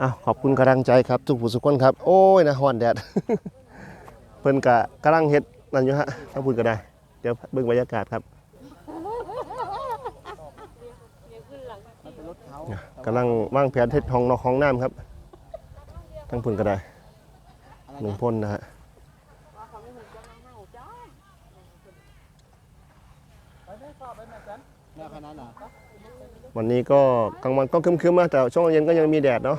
อาขอบคุณกำลังใจครับทุกผู้สุกคนครับ โอ้ยนะฮอนแดด เพิ่นกะกำลังเฮ็ดนั่นอยู่ฮะถ้าพูดก็ได้ เดี๋ยวเบิ่งบรรยากาศครับกำลังวางแผนเฮ็ดห้องนอกห้องน้ำครับทั้งพุ่นก็ได้หนึ่งพ่นนะฮะวันนี้ก็กลางวันก็ครึมๆนะแต่ช่วงเย็นก็ยังมีแดดเนาะ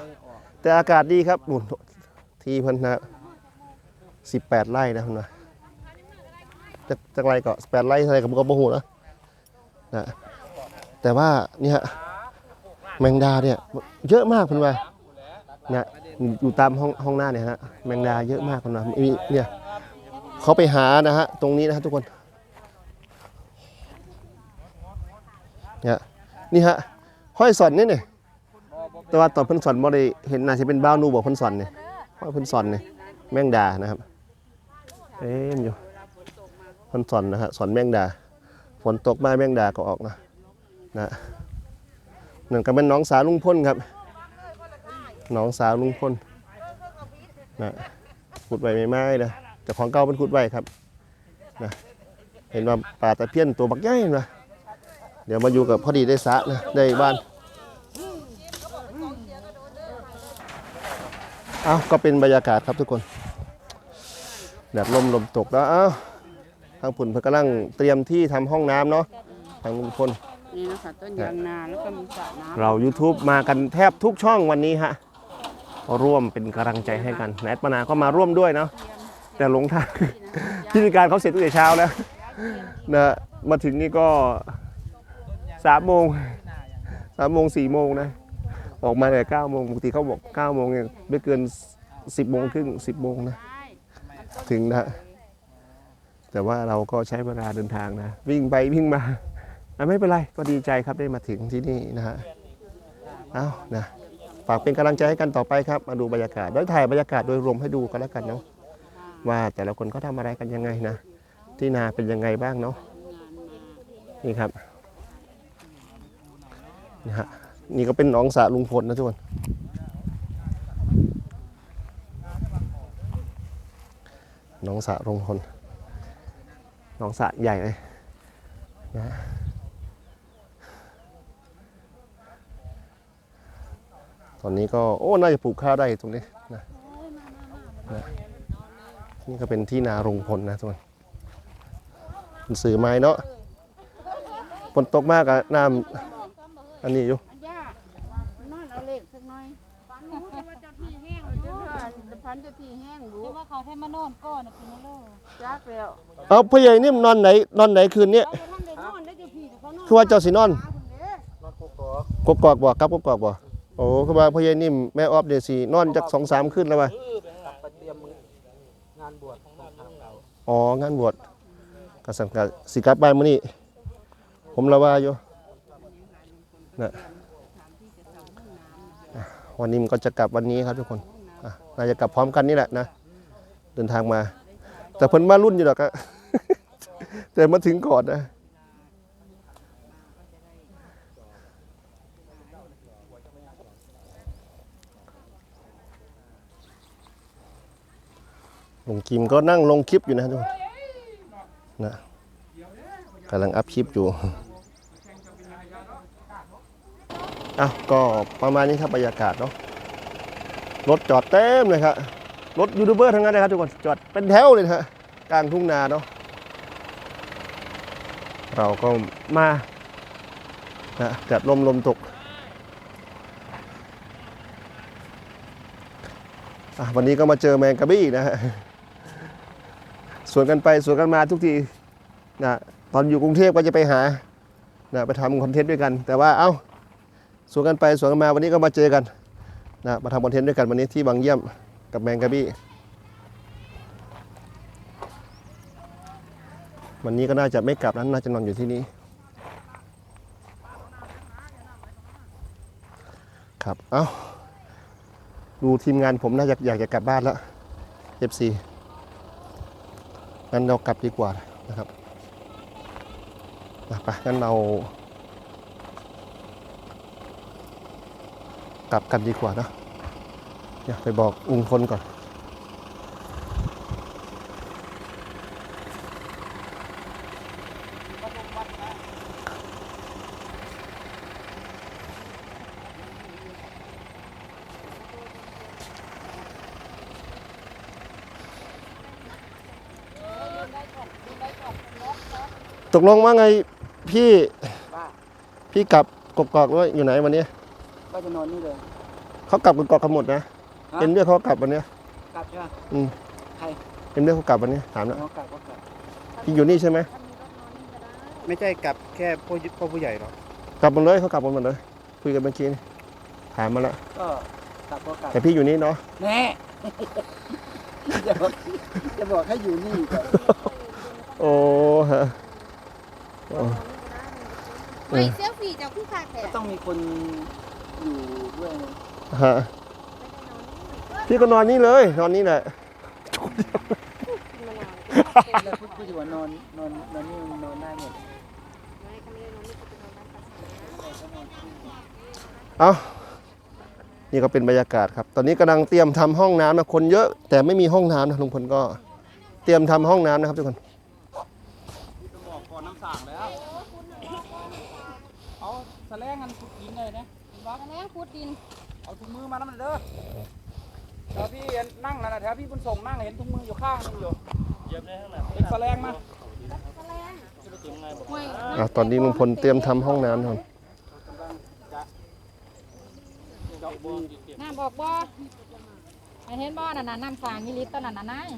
แต่อากาศดีครับอุ่นที่เพิ่นนะ18ไร่นะคุณนะจากจากไรก็8ไร่อะไรกับก็บ่ฮู้นะนะแต่ว่านี่ฮะแมงดาเนี่ยเยอะมากเพิ่นว่านะอยู่ตามห้องห้องหน้าเนี่ยฮะแมงดาเยอะมากเพิ่นว่ามีเนี่ยเขาไปหานะฮะตรงนี้นะฮะทุกคนเนี่ยนี่ฮะห้อยสอนนี่เนี่ย แต่ว่าตอนเพิ่นสอนบ่ได้เห็นน่าจะเป็นบ้าวนูบอกเพิ่นสอนเนี่ยห้อยเพิ่นสอนเนี่ยแมงดานะครับเต็มอยู่เพิ่นสอนนะฮะสอนแมงดาฝนตกมาแมงดาก็ออกนะนะนั่นก็เป็นน้องสาวลุงพ่นครับน้องสาวลุงพ่นนะขุดไว้ไม่ไม้นะแต่ของเก่าเป็นขุดไว้ครับนะเห็นว่าป่าตะเพียนตัวบักใหญ่นะเดี๋ยวมาอยู่กับพอดีได้สะนะได้บ้าน เอาก็เป็นบรรยากาศครับทุกคนแดดลมลมตกแล้วเอ้าทางผุ่นเพิ่นกำลังเตรียมที่ทำห้องน้ำเนาะทางลุงพล นี่นะคะต้นยางนาแล้วก็มีสระน้ำเรา YouTube มากันแทบทุกช่องวันนี้ฮะร่วมเป็นกำลังใจให้กันแนทปนาก็มาร่วมด้วยเนาะแต่หลงทาง พิธีการเขาเสร็จตั้งแต่เช้าแล้วนะมาถึงนี่ก็สามโมงสามโมงสี่โมงนะ ออกมาแต่เก้าโมงปกติเขาบอกเก้าโมงเนี่ยไม่เกินสิบโมงครึ่งสิบโมงนะถึงนะแต่ว่าเราก็ใช้เวลาเดินทางนะ วิ่งไปวิ่งมาไม่เป็นไรก็ดีใจครับได้มาถึงที่นี่นะฮะเอานะฝากเป็นกำลังใจให้กันต่อไปครับ มาดูบรรยากาศโดยถ่ายบรรยากาศโดยรวมให้ดูกันแล้วกันเนาะว่าแต่ละคนเขาทำอะไรกันยังไงนะ ที่นาเป็นยังไงบ้างเนาะนี่ครับนี่ฮะ นี่ก็เป็นหนองสะลุงพลนะทุกคน หนองสะลุงพล หนองสะใหญ่เลยนะตอนนี้ก็โอ้ น่าจะปลูกข้าวได้ตรงนี้นะนะนี่ก็เป็นที่นารงพลนะทุกคนเป็นสื่อไม้เนาะฝนตกมากอะน้ำอันนี้อยู่ หน่อยฝันรู้จะว่าจะพี่แห้งจะว่าพันจะพี่แห้งรู้แต่ว่าเขาให้มานอนก่อนนะพี่นโลจักแล้วเอาพ่อใหญ่นิ่มนอนไหนนอนไหนคืนนี้เขาท่านได้นอนได้จะพี่เขานอนคือว่าเจ้าสินอนนอนกกอกกกอกบ่ครับกกอกบ่โอ้คือว่าพ่อใหญ่นิ่มแม่ออฟเดี๋ยวสินอนจากสองสามคืนแล้วว่ะกลับไปเตรียมงานบวชของทางเก่าอ๋องานบวชกสังกัดสิกลับบ้านมื้อนี้ผมละว่าอยู่นะอะ วันนี้มันก็จะกลับวันนี้ครับทุกคนอะน่าจะกลับพร้อมกันนี่แหละนะเดินทางมา แต่เพิ่นมารุ่นอยู่หรอกอะแต่มาถึงก่อนนะลงกิมก็นั่งลงคลิปอยู่นะทุกคนนะกำลังอัพคลิปอยู่ อะก็ประมาณนี้ครับบรรยากาศเนาะรถจอดเต็มเลยครับรถยูทูบเบอร์ทั้งนั้นเลยครับทุกคนจอดเป็นแถวเลยฮะกลางทุ่งนาเนาะเราก็มานะจัดลมลมตกอะวันนี้ก็มาเจอแมงกะบี้นะฮะสวนกันไปสวนกันมาทุกทีนะตอนอยู่กรุงเทพก็จะไปหานะไปทำคอนเทนต์ด้วยกัน แต่ว่าเอ้า สวนกันไปสวนกันมาวันนี้ก็มาเจอกันนะมาทำคอนเทนต์ด้วยกันวันนี้ที่บางเยี่ยมกับแมงกะบี้วันนี้ก็น่าจะไม่กลับนั้นน่าจะนอนอยู่ที่นี่ครับเอ้าดูทีมงานผมน่าจะอยากจะกลับบ้านแล้ว FC งั้นเรากลับดีกว่านะครับไปงั้นเรา กลับกันดีกว่าเนะเดี๋ยวไปบอกลุงพลก่อน ตกลงว่าไงพี่ พี่กลับกกอกว่าอยู่ไหนวันนี้ ก็จะนอนนี่เลย เขากลับกกอกกันหมดนะฮะ เอ็นเรื่องเขากลับวันเนี้ย กลับใช่ไหมอืม ใครเอ็นเรื่องเขากลับวันนี้ถามแล้วน้องกลับก็กลับพี่อยู่นี่ใช่ไหมไม่ใช่กับแค่พ่อพ่อผู้ใหญ่หรอกกลับหมดเลยเขากลับหมดเลยคุยกันเมื่อกี้นี่ถามมาแล้วก็กลับก็กลับแต่พี่อยู่นี่เนาะแน่จะบอกจะบอกให้อยู่นี่ก่อนโอ้ฮะโอ้ไม่เซลฟี่เจ้าคือคาแขก็กต้องมีคน อยู่ด้วยไงฮะพี่ก็นอนนี่เลย นอนนี่แหละแล้วพูดพูดถึงว่านอนนอนนอนนี่มันนอนได้หมดเอานี่ก็เป็นบรรยากาศครับ ตอนนี้กำลังเตรียมทำห้องน้ำนะคนเยอะแต่ไม่มีห้องน้ำนะลุงพลก็ เตรียมทำห้องน้ำนะครับทุกคนบอกก่อนน้ำสั่งแล้วเอาแสลงกันขุดดินเลยนะ บอกกันแล้วขุดดิน เอาถุงมือมานั่นมันเด้อแถวพี่นั่งนั่นนะแถวพี่บุญส่งนั่งเห็นถุงมืออยู่ข้างนึงอยู่เย็บได้ข้างหลังเป็นแสลงมาห้วยอะตอนนี้ลุงพลเตรียมทำห้องน้ำนะครับเจาะบูนน้าบอกบ่ไอเห็นบ่นั่นน่ะน้ำฝางมีลิตรตอนนั้นน่ะนาย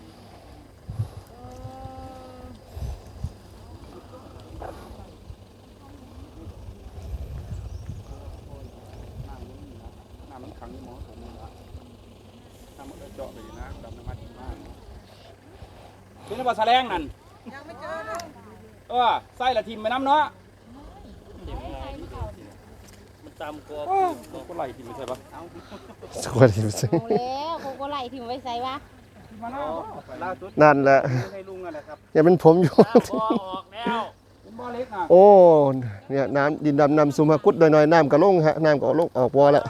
น้ำมันขังอยู่หมอผมนี่ละน้ำมัน เจาะไปอยู่นะดำน้ำมันมากเป็นว่าแสลงนั่นยังไม่เจอเลยเออไส้ละทิมไปน้ำเนาะมันตามกอก็ไหลที่ไม่ใช่ปะสวัสดีครับเอาแล้วเขาก็ไล่ถิ่มไว้ใส่วะมาหน้าล่าสุดนั่นแหละให้ลุงอะไรครับอย่าเป็นผมอยู่เป็นบ่อเล็กน่ะโอ้ เนี่ยน้ำดินดำน้ำซุมฮะกุดหน่อยๆน้ำก็ลงฮะน้ำก็ลงออกวอแล้ว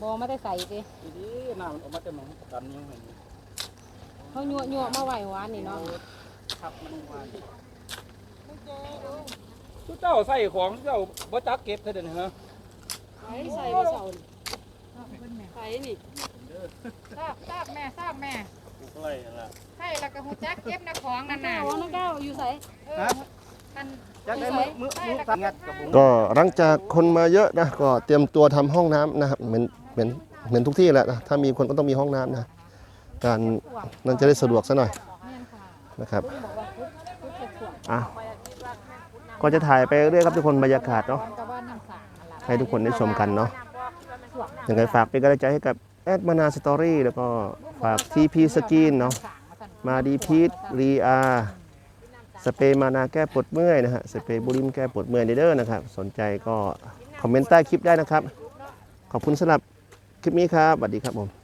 บ่มาได้ใส่สิดีๆน้ำมันออกมาเต็มหมองดันยังไงเขายั่วยั่วๆมาไหวหวานนี่เนาะครับมันวานทุกเจ้าใส่ของเจ้าบ่จักเก็บเท่าเดิมเหรอใส่ใส่บ่เสาใส่นี่ทราบทราบแม่ทราบแม่ใช่แล้วก็ฮู้จักเก็บนะของนั่นน่ะว่าน้องแก้วอยู่ใส่เอออันจักได้มือมือมือสังัดกับผมก็หลังจากคนมาเยอะนะก็เตรียมตัวทำห้องน้ำนะครับเหมือนเห มือนเหมือนทุกที่แหละนะถ้ามีคนก็ต้องมีห้องน้ำนะการนั่นจะได้สะดวกซะหน่อยนะครับบอกว่าพุดพุดเผ็ดสวนอะก็จะถ่ายไปเรื่อยครับทุกคนบรรยากาศเนาะให้ทุกคนได้ชมกันเนาะยังไงฝากเป็นกำลังใจให้กับแอดมานาสตอรี่แล้วก็ฝากทีพีสกินเนาะมาดีพีทรีอาสเปรย์มานาแก้ปวดเมื่อยนะฮะสเปรย์บูริมแก้ปวดเมื่อยเด้อนะครับ สนใจก็คอมเมนต์ใต้คลิปได้นะครับ ขอบคุณสำหรับ คลิปนี้ครับสวัสดีครับผม